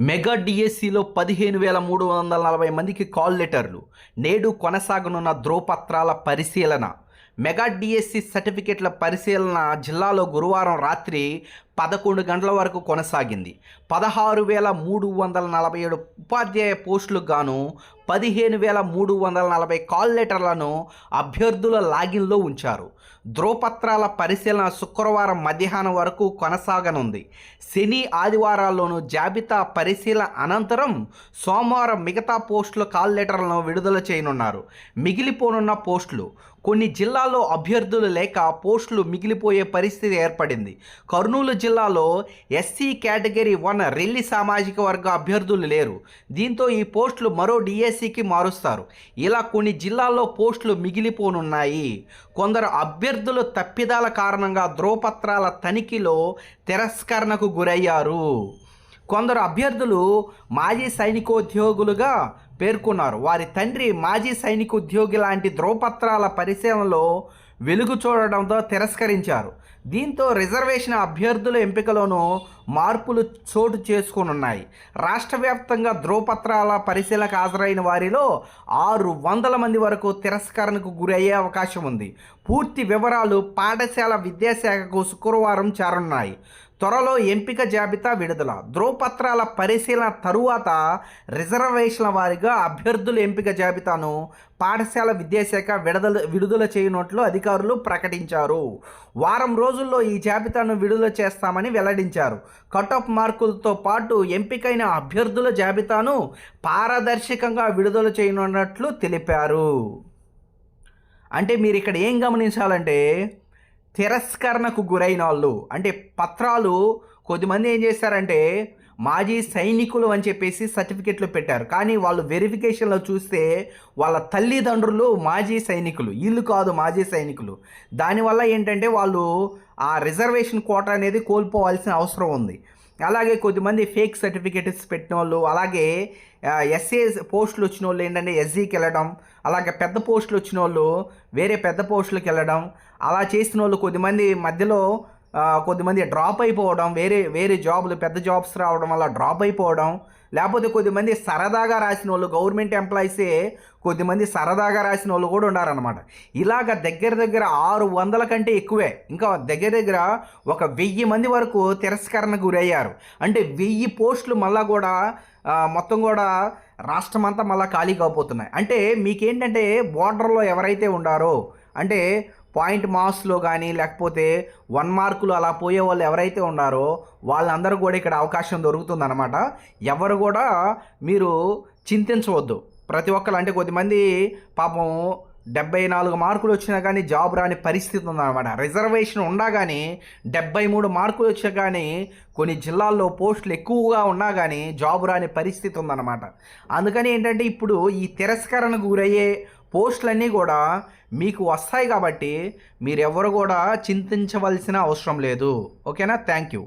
Mega డిఎస్సిలో పదిహేను వేల మూడు వందల నలభై మందికి కాల్ లెటర్లు. నేడు కొనసాగనున్న ధ్రువపత్రాల పరిశీలన. మెగా డిఎస్సి సర్టిఫికెట్ల పరిశీలన జిల్లాలో గురువారం రాత్రి పదకొండు గంటల వరకు కొనసాగింది. పదహారు వేల మూడు వందల నలభై ఏడు ఉపాధ్యాయ పోస్టులకు గాను పదిహేను వేల మూడు వందల నలభై కాల్ లెటర్లను అభ్యర్థుల లాగిన్లో ఉంచారు. ధ్రువపత్రాల పరిశీలన శుక్రవారం మధ్యాహ్నం వరకు కొనసాగనుంది. శని ఆదివారాల్లోనూ జాబితా పరిశీలన అనంతరం సోమవారం మిగతా పోస్టుల కాల్ లెటర్లను విడుదల చేయనున్నారు. మిగిలిపోనున్న పోస్టులు. కొన్ని జిల్లాల్లో అభ్యర్థులు లేక పోస్టులు మిగిలిపోయే పరిస్థితి ఏర్పడింది. కర్నూలు జిల్లా జిల్లాలో ఎస్సీ కేటగిరీ వన్ రెల్లి సామాజిక వర్గ అభ్యర్థులు లేరు. దీంతో ఈ పోస్టులు మరో డిఎస్సికి మారుస్తారు. ఇలా కొన్ని జిల్లాల్లో పోస్టులు మిగిలిపోనున్నాయి. కొందరు అభ్యర్థులు తప్పిదాల కారణంగా ధ్రువపత్రాల తనిఖీలో తిరస్కరణకు గురయ్యారు. కొందరు అభ్యర్థులు మాజీ సైనికోద్యోగులుగా పేర్కొన్నారు. వారి తండ్రి మాజీ సైనికోద్యోగి లాంటి ధ్రువపత్రాల పరిశీలనలో వెలుగు చూడడంతో తిరస్కరించారు. దీంతో రిజర్వేషన్ అభ్యర్థుల ఎంపికలోనూ మార్పులు చోటు చేసుకునున్నాయి. రాష్ట్ర వ్యాప్తంగా ధ్రువపత్రాల పరిశీలనకు హాజరైన వారిలో ఆరు వందల మంది వరకు తిరస్కరణకు గురయ్యే అవకాశం ఉంది. పూర్తి వివరాలు పాఠశాల విద్యాశాఖకు శుక్రవారం చేరనున్నాయి. త్వరలో ఎంపిక జాబితా విడుదల. ధ్రువపత్రాల పరిశీలన తరువాత రిజర్వేషన్ల వారీగా అభ్యర్థుల ఎంపిక జాబితాను పాఠశాల విద్యాశాఖ విడుదల విడుదల చేయనట్లు అధికారులు ప్రకటించారు. వారం రోజుల్లో ఈ జాబితాను విడుదల చేస్తామని వెల్లడించారు. కట్ ఆఫ్ మార్కులతో పాటు ఎంపికైన అభ్యర్థుల జాబితాను పారదర్శకంగా విడుదల చేయనున్నట్లు తెలిపారు. అంటే మీరు ఇక్కడ ఏం గమనించాలంటే తిరస్కరణకు గురైన వాళ్ళు అంటే పత్రాలు కొద్దిమంది ఏం చేస్తారంటే మాజీ సైనికులు అని చెప్పేసి సర్టిఫికెట్లు పెట్టారు. కానీ వాళ్ళు వెరిఫికేషన్లో చూస్తే వాళ్ళ తల్లిదండ్రులు మాజీ సైనికులు. వీళ్ళు కాదు మాజీ సైనికులు. దానివల్ల ఏంటంటే వాళ్ళు ఆ రిజర్వేషన్ కోట అనేది కోల్పోవాల్సిన అవసరం ఉంది. అలాగే కొద్దిమంది ఫేక్ సర్టిఫికేట్స్ పెట్టిన వాళ్ళు అలాగే ఎస్ఏ పోస్టులు వచ్చిన వాళ్ళు ఏంటంటే ఎస్సీకి వెళ్ళడం అలాగే పెద్ద పోస్టులు వచ్చిన వాళ్ళు వేరే పెద్ద పోస్టులకు వెళ్ళడం అలా చేసిన వాళ్ళు కొద్దిమంది మధ్యలో కొద్దిమంది డ్రాప్ అయిపోవడం వేరే వేరే జాబ్లు పెద్ద జాబ్స్ రావడం వల్ల డ్రాప్ అయిపోవడం లేకపోతే కొద్దిమంది సరదాగా రాసిన వాళ్ళు గవర్నమెంట్ ఎంప్లాయీసే కొద్దిమంది సరదాగా రాసిన వాళ్ళు కూడా ఉన్నారనమాట ఇలాగ దగ్గర దగ్గర ఆరు వందల కంటే ఎక్కువే. ఇంకా దగ్గర దగ్గర ఒక వెయ్యి మంది వరకు తిరస్కరణకు గురయ్యారు. అంటే వెయ్యి పోస్టులు మళ్ళా కూడా మొత్తం కూడా రాష్ట్రం అంతా మళ్ళీ ఖాళీ కాబోతున్నాయి. అంటే మీకేంటంటే బోర్డర్లో ఎవరైతే ఉండారో అంటే పాయింట్ మార్క్స్లో కానీ లేకపోతే వన్ మార్కులు అలా పోయే వాళ్ళు ఎవరైతే ఉన్నారో వాళ్ళందరూ కూడా ఇక్కడ అవకాశం దొరుకుతుందన్నమాట. ఎవరు కూడా మీరు చింతించవద్దు. ప్రతి ఒక్కరు అంటే కొద్దిమంది పాపం డెబ్బై నాలుగు మార్కులు వచ్చినా కానీ జాబ్ రాని పరిస్థితి ఉందన్నమాట. రిజర్వేషన్ ఉండగానే డెబ్బై మూడు మార్కులు వచ్చినా కానీ కొన్ని జిల్లాల్లో పోస్టులు ఎక్కువగా ఉన్నా కానీ జాబ్ రాని పరిస్థితి ఉందన్నమాట. అందుకని ఏంటంటే ఇప్పుడు ఈ తిరస్కరణకు గురయ్యే పోస్టులన్నీ కూడా మీకు వస్తాయి కాబట్టి మీరెవరు కూడా చింతించవలసిన అవసరం లేదు. ఓకేనా? Thank you.